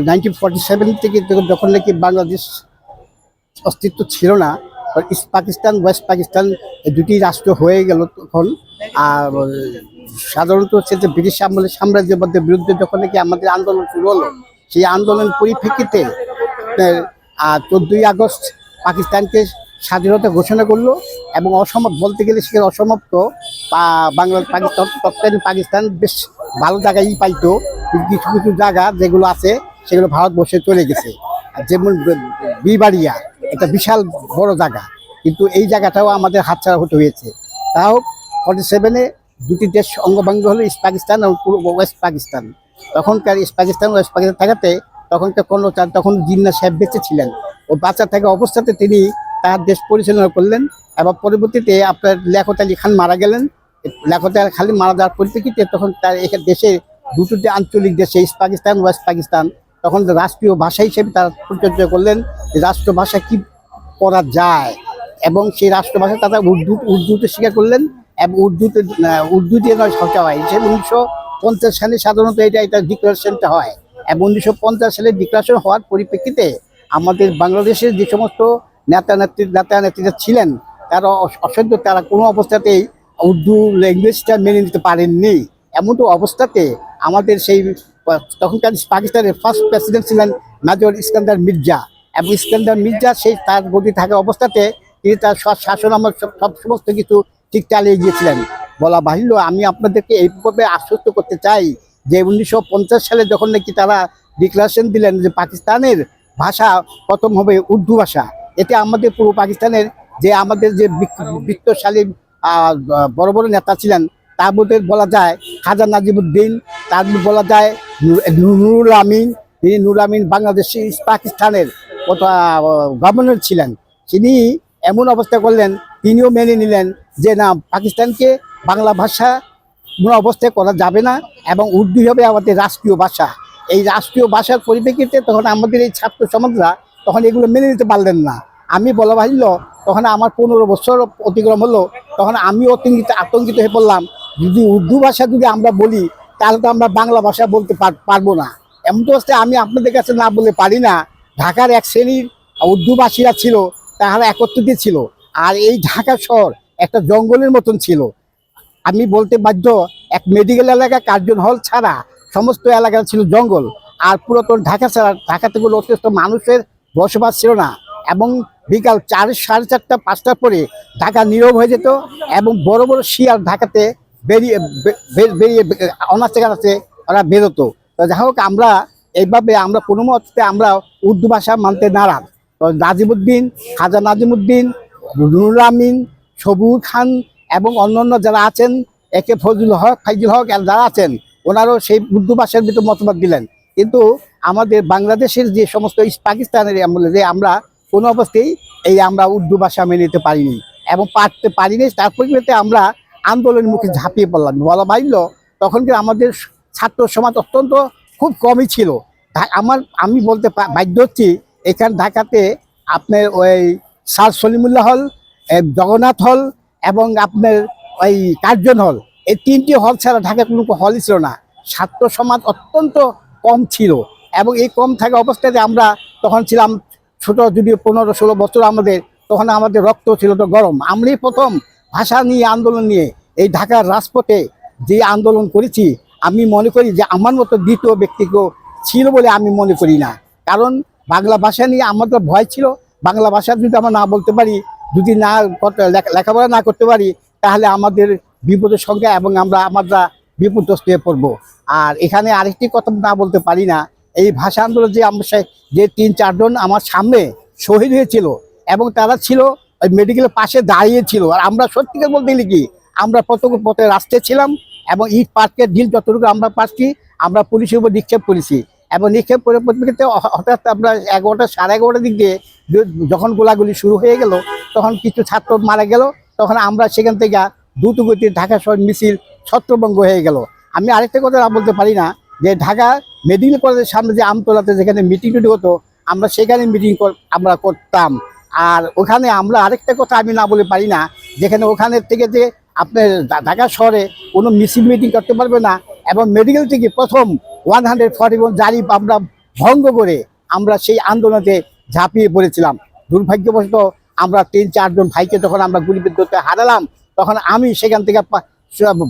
Nineteen forty seven থেকে যখন- নাকি বাংলাদেশ অস্তিত্ব ছিল না ইস্ট পাকিস্তান, ওয়েস্ট পাকিস্তান দুটি রাষ্ট্র হয়ে গেল তখন। আর সাধারণত হচ্ছে যে ব্রিটিশ আমলের সাম্রাজ্যবাদের বিরুদ্ধে যখন নাকি আমাদের আন্দোলন শুরু হলো, সেই আন্দোলন পরিপ্রেক্ষিতে চোদ্দই আগস্ট পাকিস্তানকে স্বাধীনতা ঘোষণা করল এবং অসমাপ্ত, বলতে গেলে সে অসমাপ্ত পা- বাংলা পাকিস্তান তৎকালীন পাকিস্তান বেশ ভালো জায়গায় পাইতো। কিছু কিছু জায়গা যেগুলো আছে, সেগুলো ভারতবর্ষে চলে গেছে। যেমন বিবাড়িয়া একটা বিশাল বড় জায়গা। কিন্তু এই জায়গাটাও আমাদের হাতছাড়া হতে হয়েছে। তাও ফর্টি সেভেনে দুটি দেশ অঙ্গভঙ্গ হলো, ইস্ট পাকিস্তান এবং পূর্ব ওয়েস্ট পাকিস্তান। তখনকার ইস্ট পাকিস্তান ওয়েস্ট পাকিস্তান থাকাতে তখনকার কোনো তখন জিন্না সাহেব বেঁচে ছিলেন। ও বাচ্চা থাকা অবস্থাতে তিনি তার দেশ পরিচালনা করলেন এবং পরবর্তীতে আপনার লিয়াকত আলী খান মারা গেলেন। আলী খান মারা যাওয়ার পরিপ্রেক্ষিতে তখন তার দেশে দুটো যে আঞ্চলিক দেশে ইস্ট পাকিস্তান, ওয়েস্ট পাকিস্তান। তখন রাষ্ট্রীয় ভাষা হিসেবে তারা পরিচর্যা করলেন রাষ্ট্রভাষা কি করা যায়। এবং সেই রাষ্ট্রভাষা তারা উর্দু, উর্দুতে স্বীকার করলেন এবং উর্দুতে উর্দু দিয়ে নয় সচা হয়। হিসেবে উনিশশো পঞ্চাশ সালে সাধারণত এটা এটা ডিক্লারেশনটা হয়। এবং উনিশশো পঞ্চাশ সালে ডিক্লারেশন হওয়ার পরিপ্রেক্ষিতে আমাদের বাংলাদেশের যে সমস্ত নেতা, নেত্রী, নেতা, নেত্রীরা ছিলেন, তারা অসহ্য, তারা কোনো অবস্থাতেই উর্দু ল্যাঙ্গুয়েজটা মেনে নিতে পারেননি। এমন অবস্থাতে আমাদের সেই তখনকার পাকিস্তানের ফার্স্ট প্রেসিডেন্ট ছিলেন মেজর ইস্কান্দার মির্জা। এবং ইস্কান্দার মির্জা সেই তার গতি থাকা অবস্থাতে তিনি তার শাসন আমার সব সমস্ত কিছু ঠিক চালিয়ে গিয়েছিলেন। বলা বাহিল্য, আমি আপনাদেরকে এইভাবে আশ্বস্ত করতে চাই যে উনিশশো পঞ্চাশ সালে যখন নাকি তারা ডিক্লারেশন দিলেন যে পাকিস্তানের ভাষা প্রথম হবে উর্দু ভাষা, এতে আমাদের পূর্ব পাকিস্তানের যে আমাদের যে বিত্তশালী বড় বড় নেতা ছিলেন তার মধ্যে বলা যায় খাজা নাজিমুদ্দিন তার বলা যায় নূর- নুরুল আমিন। তিনি নুরুল আমিন বাংলাদেশ, পাকিস্তানের গভর্নর ছিলেন। তিনি এমন অবস্থা করলেন, তিনিও মেনে নিলেন যে না, পাকিস্তানকে বাংলা ভাষা কোনো অবস্থায় করা যাবে না এবং উর্দু হবে আমাদের রাষ্ট্রীয় ভাষা। এই রাষ্ট্রীয় ভাষার পরিপ্রেক্ষিতে তখন আমাদের এই ছাত্র সমাজরা তখন এগুলো মেনে নিতে পারলেন না। আমি বলা বাহিল্য, তখন আমার পনেরো বছর অতিক্রম হলো, তখন আমি অতঙ্কিত আতঙ্কিত হয়ে পড়লাম। যদি উর্দু ভাষা যদি আমরা বলি, তাহলে তো আমরা বাংলা ভাষা বলতে পার- পারব না। এমন তো অবস্থায় আমি আপনাদের কাছে না বলে পারি না। ঢাকার এক শ্রেণির উর্দুভাষীরা ছিল, তাহারা একত্রিত ছিল। আর এই ঢাকা শহর একটা জঙ্গলের মতন ছিল। আমি বলতে বাধ্য, এক মেডিকেল এলাকা কার্জন হল ছাড়া সমস্ত এলাকা ছিল জঙ্গল। আর পুরাতন ঢাকা ছাড়া ঢাকাতে কোনো অতিরিক্ত মানুষের বসবাস ছিল না। এবং বিকাল চার সাড়ে চারটা, পাঁচটার পরে ঢাকা নীরব হয়ে যেত এবং বড় বড় শিয়াল ঢাকাতে বেরিয়ে বেরিয়ে অনাচে কানাচে ওরা বেরোতো। তো যাই হোক, আমরা এইভাবে আমরা কোনো মতে আমরা উর্দু ভাষা মানতে নারাজ। তো নাজিমুদ্দিন, খাজা নাজিমুদ্দিন, নুরুল আমিন, সবুর খান এবং অন্যান্য যারা আছেন, একে ফজলুল হক, ফাইজুল হক যারা আছেন, ওনারও সেই উর্দু ভাষার ভিতর মতামত দিলেন। কিন্তু আমাদের বাংলাদেশের যে সমস্ত পাকিস্তানের আমলে যে আমরা কোনো অবস্থায় এই আমরা উর্দু ভাষা মেনে নিতে পারিনি এবং পারতে পারিনি। তার পরিপ্রেক্ষিতে আমরা আন্দোলনের মুখে ঝাঁপিয়ে পড়লাম। বলা বাহিল্য, তখন আমাদের ছাত্র সমাজ অত্যন্ত খুব কমই ছিল। আমার, আমি বলতে বাধ্য হচ্ছি, এখান ঢাকাতে আপনার ওই স্যার সলিমুল্লাহ হল জগন্নাথ হল এবং আপনার ওই কার্জন হল। এই তিনটি হল ছাড়া ঢাকায় কোনো হলই ছিল না। ছাত্র সমাজ অত্যন্ত কম ছিল এবং এই কম থাকা অবস্থাতে আমরা তখন ছিলাম ছোট যদি পনেরো ষোলো বছর আমাদের, তখন আমাদের রক্ত ছিল তো গরম। আমরাই প্রথম ভাষা নিয়ে আন্দোলন নিয়ে এই ঢাকার রাজপথে যে আন্দোলন করেছি, আমি মনে করি যে আমার মতো দ্বিতীয় ব্যক্তি কেউ ছিল বলে আমি মনে করি না। কারণ বাংলা ভাষা নিয়ে আমাদের ভয় ছিল। বাংলা ভাষা যদি আমরা না বলতে পারি, যদি না লেখাপড়া না করতে পারি, তাহলে আমাদের বিপদের সংখ্যা এবং আমরা আমরা বিপদগ্রস্ত হয়ে পড়ব। আর এখানে আরেকটি কথা না বলতে পারি না, এই ভাষা আন্দোলন যে আমরা যে তিন চারজন আমার সামনে শহীদ হয়েছিল এবং তারা ছিল ওই মেডিকেলের পাশে দাঁড়িয়ে ছিল। আর আমরা সত্যিকার বলতে গেলে কি, আমরা প্রত্যেক পথে রাস্তায় ছিলাম এবং ইট পার্কের ঢিল যতটুকু আমরা পাচ্ছি আমরা পুলিশের উপর নিক্ষেপ করেছি। এবং নিক্ষেপ করে পরিপ্রেক্ষিতে হঠাৎ আমরা এগারোটা, সাড়ে এগারোটার দিক দিয়ে যখন গোলাগুলি শুরু হয়ে গেল, তখন কিছু ছাত্র মারা গেল। তখন আমরা সেখান থেকে দ্রুত গতির ঢাকা শহর মিছিল ছত্রভঙ্গ হয়ে গেল। আমি আরেকটা কথা বলতে পারি না, যে ঢাকা মেডিকেল কলেজের সামনে যে আমতলাতে যেখানে মিটিং টিটিং হতো, আমরা সেখানে মিটিং আমরা করতাম। আর ওখানে আমরা আরেকটা কথা আমি না বলে পারি না, যেখানে ওখানে থেকে যে আপনার ঢাকা শহরে কোনো মিছিল মিটিং করতে পারবে না এবং মেডিকেল থেকে প্রথম ওয়ান হান্ড্রেড ফর্টি ওয়ান জারি আমরা ভঙ্গ করে আমরা সেই আন্দোলনে ঝাঁপিয়ে পড়েছিলাম। দুর্ভাগ্যবশত আমরা তিন চারজন ভাইকে যখন আমরা গুলিবিদ্ধতে হারালাম, তখন আমি সেখান থেকে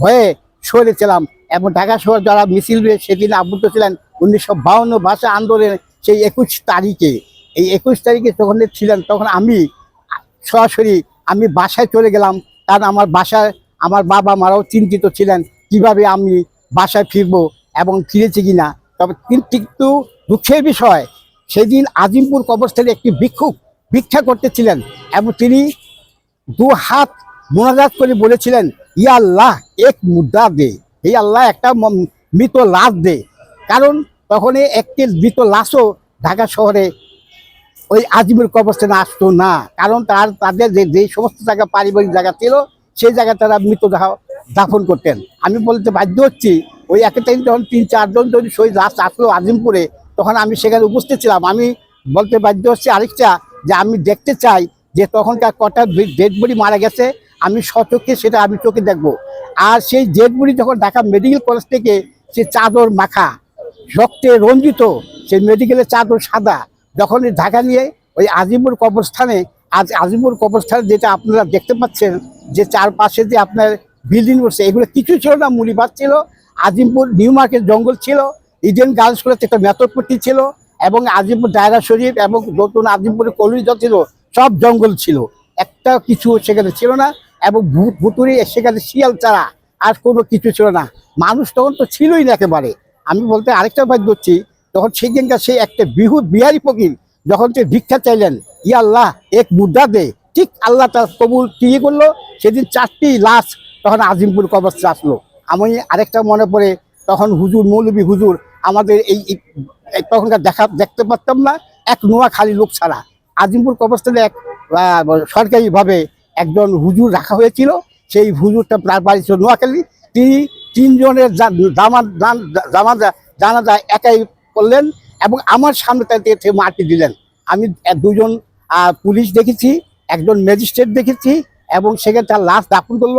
ভয়ে সরেছিলাম এবং ঢাকা শহর যারা মিছিল সেদিন আবদ্ধ ছিলেন, উনিশশো বাউন্ন ভাষা আন্দোলনের সেই একুশ তারিখে। এই একুশ তারিখে যখন ছিলেন, তখন আমি সরাসরি আমি বাসায় চলে গেলাম। কারণ আমার বাসায় আমার বাবা মারাও চিন্তিত ছিলেন, কীভাবে আমি বাসায় ফিরবো এবং ফিরেছি কিনা। তবে কিন- কিন্তু দুঃখের বিষয়, সেদিন আজিমপুর কবরস্থলে একটি ভিক্ষুক ভিক্ষা করতেছিলেন এবং তিনি দু হাত মোনাজাত করে বলেছিলেন ইয়া আল্লাহ, এক মুদ্রা দে। এই আল্লাহ, একটা মৃত লাশ দে। কারণ তখন একটি মৃত লাশও ঢাকা শহরে ওই আজিমের কবরস্থানে আসতো না। কারণ তার, তাদের যে যে সমস্ত জায়গা, পারিবারিক জায়গা ছিল, সেই জায়গায় তারা মৃতদেহ দাফন করতেন। আমি বলতে বাধ্য হচ্ছি, ওই একটা টাইম যখন তিন, চারজন যদি শহীদ লাশ আসলো আজিমপুরে, তখন আমি সেখানে উপস্থিত ছিলাম। আমি বলতে বাধ্য হচ্ছি আরেকটা, যে আমি দেখতে চাই যে তখনকার কটা ডেড বডি মারা গেছে, আমি সচক্ষে সেটা আমি চোখে দেখব। আর সেই ডেড বডি যখন ঢাকা মেডিকেল কলেজ থেকে, সে চাদর মাখা, রক্তে রঞ্জিত, সেই মেডিকেলের চাদর সাদা যখন ঢাকা নিয়ে ওই আজিমপুর কবরস্থানে, আজ আজিমপুর কবরস্থানে যেটা আপনারা দেখতে পাচ্ছেন, যে চারপাশে যে আপনার বিল্ডিং উঠছে এগুলো কিছু ছিল না মুড়িবাদ ছিল, আজিমপুর নিউ মার্কেট জঙ্গল ছিল, ইডেন গার্লস কলেজ একটা মেথরপট্টি ছিল, এবং আজিমপুর ডায়রা শরীফ এবং নতুন আজিমপুরের কলুই ছিল, সব জঙ্গল ছিল। একটা কিছু সেখানে ছিল না, এবং ভুতুরি সেখানে শিয়াল ছাড়া আর কোনো কিছু ছিল না। মানুষ তখন তো ছিলই না একেবারে। আমি বলতে আরেকটা বাদ করছি তখন সেখানকার সেই একটা বিহু বিহারি ফকির যখন সে ভিক্ষা চাইলেন ইয়া আল্লাহ, এক মুদ্রা দে। ঠিক আল্লাহ তার কবুল কি করল? সেদিন চারটি লাশ তখন আজিমপুর কবরস্থ আসলো। আমি আরেকটা মনে পড়ে, তখন হুজুর, মৌলবী হুজুর, আমাদের এই তখনকার দেখা, দেখতে পারতাম না, এক নোয়াখালী লোক ছাড়া। আজিমপুর কবরস্থানে এক সরকারিভাবে একজন হুজুর রাখা হয়েছিল। সেই হুজুরটা প্রায় বাড়ি ছিল নোয়াখালী। তিনি তিনজনের জামা, জান- জানাজা একাই করলেন এবং আমার সামনে সে মাটি দিলেন। আমি দুজন পুলিশ দেখেছি, একজন ম্যাজিস্ট্রেট দেখেছি এবং সেখানে তার লাশ দাফন করল।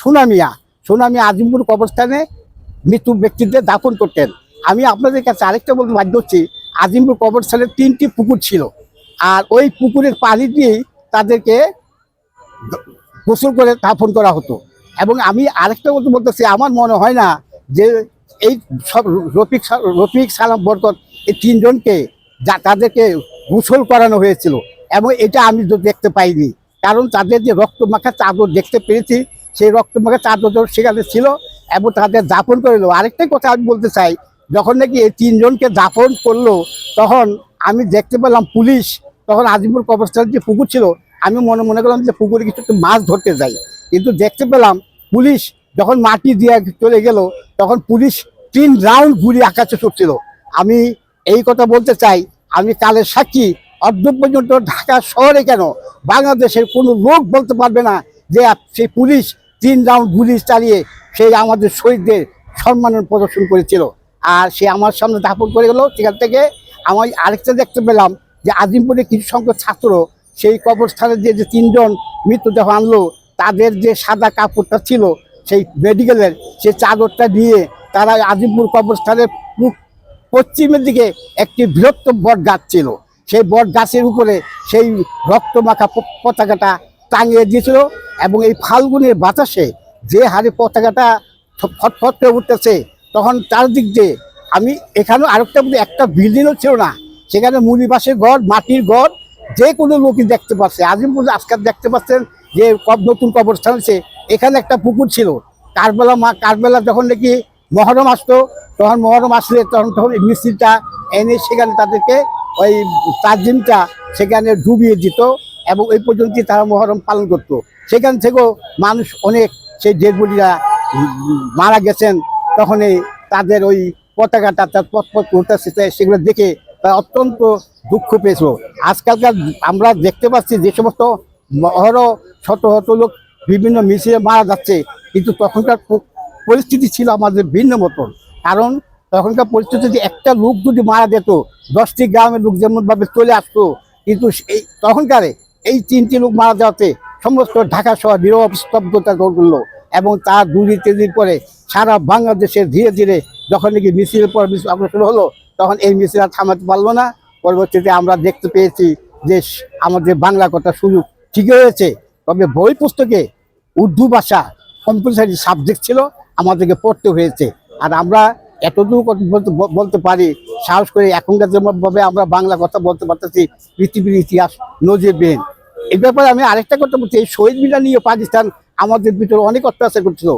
সুনামিয়া সুনামিয়া আজিমপুর কবরস্থানে মৃত্যু ব্যক্তিদের দাফন করতেন। আমি আপনাদের কাছে আরেকটা বলতে বাধ্য হচ্ছি, আজিমপুর কবরস্থানে তিনটি পুকুর ছিল। আর ওই পুকুরের পানি দিয়েই তাদেরকে গোসল করে দাফন করা হতো। এবং আমি আরেকটা বলতে বলতেছি আমার মনে হয় না যে এই সব রফিক রফিক সালাম বরকত, এই তিনজনকে যা তাদেরকে গোসল করানো হয়েছিল, এবং এটা আমি দেখতে পাইনি। কারণ তাদের যে রক্ত মাখা চাদর দেখতে পেরেছি সেই রক্ত মাখা চাদর সেখানে ছিল, এবং তাদের দাফন করল আরেকটাই কথা আমি বলতে চাই, যখন নাকি এই তিনজনকে দাফন করল, তখন আমি দেখতে পেলাম পুলিশ, তখন আজিমপুর কবরস্থানের যে পুকুর ছিল, আমি মনে মনে করলাম যে পুকুরে কিছু একটু মাছ ধরতে যাই। কিন্তু দেখতে পেলাম পুলিশ যখন মাটি দিয়ে চলে গেল তখন পুলিশ তিন রাউন্ড ঘুরে আকাশে ছুটছিল। আমি এই কথা বলতে চাই, আমি কালের সাক্ষী অর্ধ পর্যন্ত ঢাকা শহরে কেন? বাংলাদেশের কোনো লোক বলতে পারবে না যে সেই পুলিশ তিন রাউন্ড গুলি চালিয়ে সেই আমাদের শহীদদের সম্মানের প্রদর্শন করেছিল। আর সে আমার সামনে দাপন করে গেল, সেখান থেকে আমি আরেকটা দেখতে পেলাম যে আজিমপুরে কিছু সংখ্যক ছাত্র সেই কবরস্থানে যে যে তিনজন মৃতদেহ আনলো, তাদের যে সাদা কাপড়টা ছিল সেই মেডিকেলের সেই চাদরটা নিয়ে তারা আজিমপুর কবরস্থানের পশ্চিমের দিকে একটি বৃহত্তম বট গাছ ছিল। সেই বট গাছের উপরে সেই রক্তমাখা পতাকাটা টাঙিয়ে দিয়েছিল এবং এই ফাল্গুনের বাতাসে যে হারে পতাকাটা ফটফট করে উঠতেছে, তখন চারদিক দিয়ে আমি এখানেও আরেকটা একটা বিল্ডিংও ছিল না। সেখানে মুনিবাসের ঘর, মাটির ঘর, যে কোনো লোকই দেখতে পাচ্ছে। আজিমপুর আজকাল দেখতে পাচ্ছেন যে কব নতুন কবরস্থান আছে এখানে একটা পুকুর ছিল। কারবেলা মা কারবেলা যখন নাকি মহরম আসতো, তখন মহরম আসলে তখন তখন মিস্ত্রিটা এনে সেখানে তাদেরকে ওই দিনটা সেখানে ডুবিয়ে দিত এবং ওই পর্যন্ত তারা মহরম পালন করতো। সেখান থেকেও মানুষ অনেক সেই ডেডবডিরা মারা গেছেন, তখনই তাদের ওই পতাকাটা তার পথ পথ উঠতেছে সেগুলো দেখে তারা অত্যন্ত দুঃখ পেয়েছিল। আজকালকার আমরা দেখতে পাচ্ছি যে সমস্ত মহর শত শত লোক বিভিন্ন মিছিলে মারা যাচ্ছে। কিন্তু তখনকার পরিস্থিতি ছিল আমাদের ভিন্ন মতন। কারণ তখনকার পরিস্থিতিতে একটা লোক যদি মারা যেত, দশটি গ্রামের লোক যেমনভাবে চলে আসতো, কিন্তু এই তখনকারে এই তিনটি লোক মারা যাওয়াতে সমস্ত ঢাকা শহর নীরব স্তব্ধতা করল এবং তার দুই তিন দিন পরে সারা বাংলাদেশে ধীরে ধীরে যখন নাকি মিছিলের পর মিছিল অগ্রসর হলো, তখন এই মিছিল আর থামাতে পারল না। পরবর্তীতে আমরা দেখতে পেয়েছি যে আমাদের বাংলা কথা সুযোগ ঠিকই হয়েছে। তবে বই পুস্তকে উর্দু ভাষা কম্পালসারি সাবজেক্ট ছিল, আমাদেরকে পড়তে হয়েছে। আর আমরা এতটুকু বলতে পারি, সাহস করে এখনকার যেভাবে আমরা বাংলা কথা বলতে পারতেছি, পৃথিবীর ইতিহাস নজিরবিহীন এই ব্যাপারে আমি আরেকটা কথা বলছি, এই শহীদ মিনা নিয়ে পাকিস্তান আমাদের ভিতরে অনেক অত্যাচার করছিল।